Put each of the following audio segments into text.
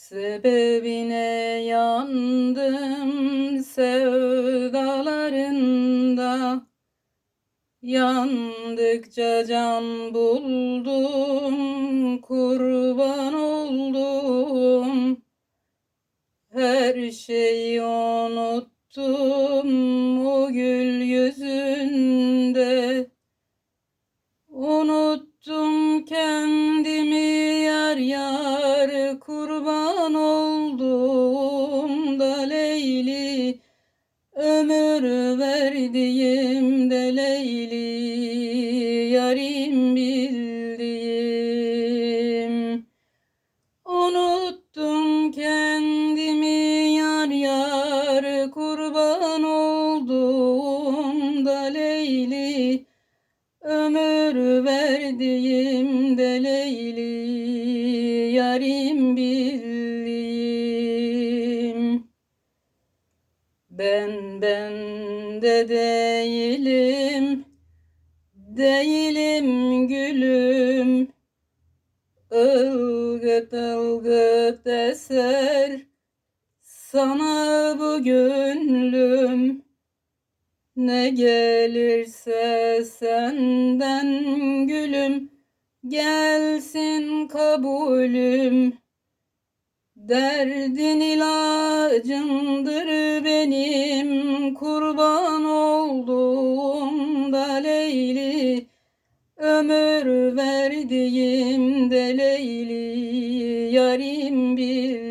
Sebebine yandım sevdalarında. Yandıkça can buldum kurban oldum. Her şeyi unuttum o gül yüzünde verdiğim de Leyli yarim bildiğim. Unuttum kendimi yar yar kurban oldum da Leyli. Ömür verdiğim de Leyli yarim bildiğim Ben ben de değilim Değilim gülüm. Ilgıt ılgıt eser Sana bu gönlüm. Ne gelirse senden gülüm gelsin kabulüm Derdin ilacımdır benim kurban oldum da Leyli. Ömür verdiğim de Leyli yarim bildiğim.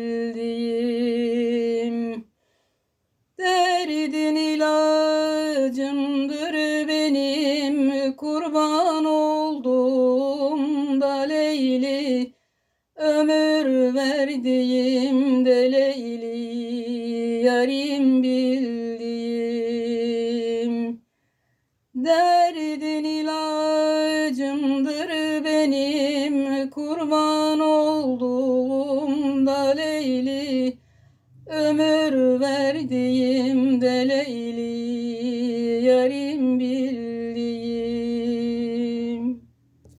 Derdin ilacımdır benim kurban oldum da Leyli Ömür verdiğim de Leyli yarim bildiğim. Derdin ilacımdır benim kurban oldum da Leyli Ömür verdiğim de Leyli